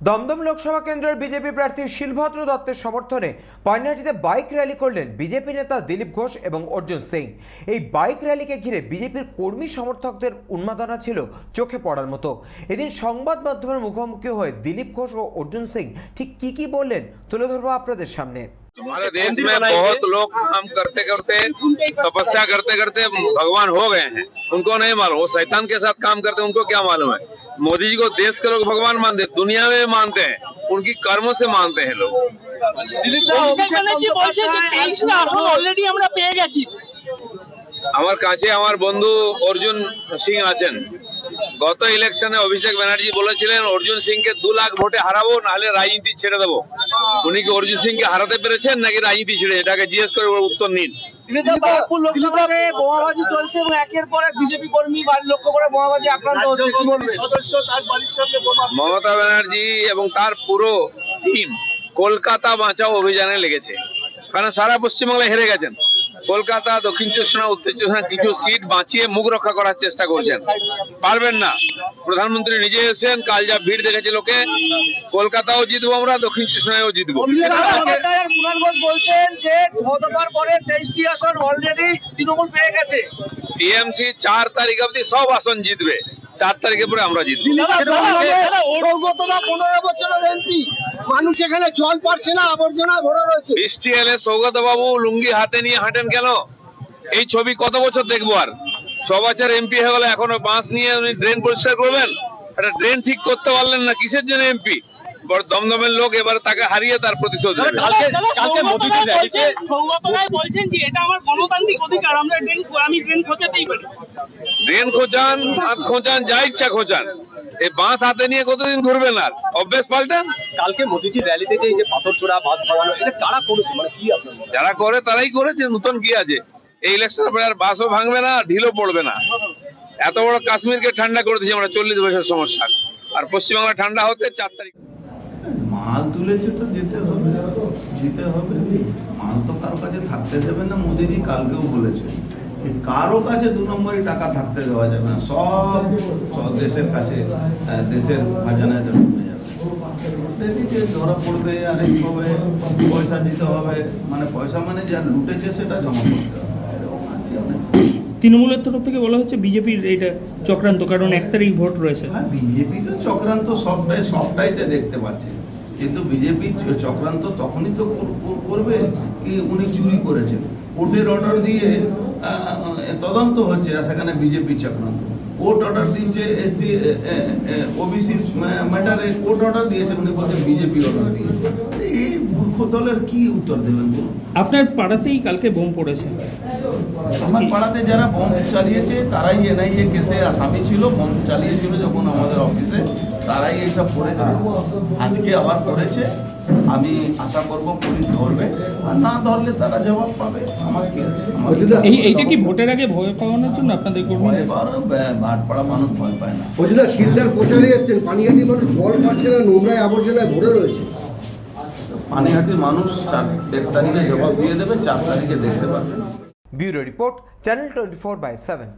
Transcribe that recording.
দমদম লোকসভা কেন্দ্রের বিজেপি প্রার্থী শিলভদ্র দত্তের সমর্থনে পয়নাটিতে বাইক র্যালি করলেন বিজেপি নেতা দিলীপ ঘোষ এবং অর্জুন সিং এই বাইক র্যালিকে ঘিরে বিজেপির কর্মী সমর্থকদের উন্মাদনা ছিল চোখে পড়ার মতো এদিন সংবাদ মাধ্যমের মুখোমুখি হয়ে দিলীপ ঘোষ ও অর্জুন সিং ঠিক কি কি বললেন তুলে ধরবো আপনাদের সামনে हमारे देश में बहुत लोग काम करते करते तपस्या करते करते भगवान हो गए हैं उनको नहीं मालूम वो शैतान के साथ काम करते हैं उनको क्या मालूम है मोदी जी को देश के लोग भगवान मानते हैं, दुनिया में भी मानते हैं उनकी कर्मों से मानते हैं लोग অভিষেক ব্যানার্জি বলছে যে তেইশটা আসন অলরেডি আমরা পেয়ে গেছি আমার কাছে আমার বন্ধু অর্জুন সিং আছেন গত ইলেকশনে অভিষেক ব্যানার্জি বলেছিলেন অর্জুন সিংকে দু লাখ ভোটে হারাবো নাহলে রাজনীতি ছেড়ে দেবো। উনি কি অর্জুন সিংকে হারাতে পেরেছেন নাকি রাজনীতি ছেড়ে? এটাকে জিজ্ঞেস করে উত্তর নিন। বোমাবাজি চলছে এবং একের পর এক বিজেপি কর্মী বাড়ি লক্ষ্য করে বোমাবাজি আক্রান্ত হচ্ছে। কি বলবে সদস্য তার বাড়ির সামনে বোমা মমতা ব্যানার্জি এবং তার পুরো টিম কলকাতা বাঁচাও অভিযানে লেগেছে। কারণ সারা পশ্চিমবাংলায় হেরে গেছেন? কলকাতা দক্ষিণ চব্বিশ পরগনা উত্তর চব্বিশ পরগনা কিছু সিট বাঁচিয়ে মুখ রক্ষা করার চেষ্টা করছেন। পারবেন না। প্রধানমন্ত্রী নিজে এসেছেন কাল যা ভিড় দেখেছে লোকে কলকাতাও জিতবো আমরা দক্ষিণ চব্বিশ জিতবো। বলছেন যে গতবার পরে তেইশটি আসন অলরেডি তৃণমূল পেয়ে গেছে। টিএমসি চার তারিখ অব্দি সব আসন জিতবে। চার তারিখের পরে আমরা জিতবো। মানুষ এখানে জল পাচ্ছে না আবর্জনা ভরে রয়েছে। বৃষ্টি এলে সৌগত বাবু লুঙ্গি হাতে নিয়ে হাঁটেন কেন? এই ছবি কত বছর দেখব আর? ছ বছর এমপি হয়ে গেলে এখনও বাঁশ নিয়ে উনি ড্রেন পরিষ্কার করবেন? একটা ড্রেন ঠিক করতে পারলেন না কিসের জন্য এমপি? দমদমের লোক এবার তাকে হারিয়ে তার প্রতিশোধ নেবে। কালকে কালকে মোদি বলছেন সৌগত রায় বলছেন যে এটা আমার গণতান্ত্রিক অধিকার আমরা ট্রেন আমি ট্রেন খোঁজাতেই পারি। ড্রেন খোঁচান হাত খোঁচান যা ইচ্ছা খোঁচান। এই বাঁশ হাতে নিয়ে কতদিন ঘুরবেন আর অভ্যেস পাল্টান কালকে মোদিজির র্যালিতে যে এই যে পাথর ছোড়া বাদ ভাঙানো এটা কারা করেছে? মানে কি আপনার যারা করে তারাই করেছে নতুন কি আছে? এই ইলেকশনের পরে আর বাসও ভাঙবে না ঢিলও পড়বে না। এত বড় কাশ্মীরকে ঠান্ডা করে দিয়েছে আমরা চল্লিশ বছর সমস্যা। আর পশ্চিমবাংলা ঠান্ডা হতে চার তারিখ মাল তুলেছে তো যেতে হবে। যেতে হবে। মাল তো কারও কাছে থাকতে দেবে না মোদিজি কালকেও বলেছে। কারও কাছে দু নম্বরই টাকা থাকতে দেওয়া যাবে না সব সব দেশের কাছে দেশের খাজানায় ঢুকে যাবে। যে ধরা পড়বে আর এই হবে পয়সা দিতে হবে মানে পয়সা মানে যা লুটেছে সেটা জমা করতে হবে। তৃণমূলের তরফ থেকে বলা হচ্ছে বিজেপির এটা চক্রান্ত কারণ এক তারিখ ভোট রয়েছে। হ্যাঁ বিজেপি তো চক্রান্ত সবটাই সবটাইতে দেখতে পাচ্ছে। কিন্তু বিজেপি চক্রান্ত তখনই তো কর- কর- করবে কি উনি চুরি করেছেন। কোর্টের অর্ডার দিয়ে তদন্ত হচ্ছে সেখানে বিজেপি চক্রান্ত। কোর্ট অর্ডার দিচ্ছে এসসি ওবিসি ম্যাটারে কোর্ট অর্ডার দিয়েছে উনি বলছেন বিজেপি অর্ডার দিয়েছে। এই মূর্খ দলের কি উত্তর দেবেন বলুন? আপনার পাড়াতেই কালকে বোম পড়েছে। আমার পাড়াতে যারা বম চালিয়েছে তারাই এনআইএ কেসে আসামি ছিল বম চালিয়েছিল যখন আমাদের অফিসে তারাই এইসব করেছে। আজকে আবার করেছে। আমি আশা করব পুলিশ ধরবে। আর না ধরলে তারা জবাব পাবে। আমার কি আছে? এই এইটা কি ভোটের আগে ভয় পাওয়ানোর জন্য আপনাদের ভয় কর্মীদের পাওয়ার ভাটপাড়া মানুষ ভয় পায় না। ফজিলা শিলদার প্রচারে এসছেন। পানিহাটি মানে জল পাচ্ছে না নোংরায় আবর্জনায় ভরে রয়েছে। পানিহাটির মানুষ চার দেড় তারিখে জবাব দিয়ে দেবে চার তারিখে দেখতে পারবে। Bureau report channel twenty four by seven.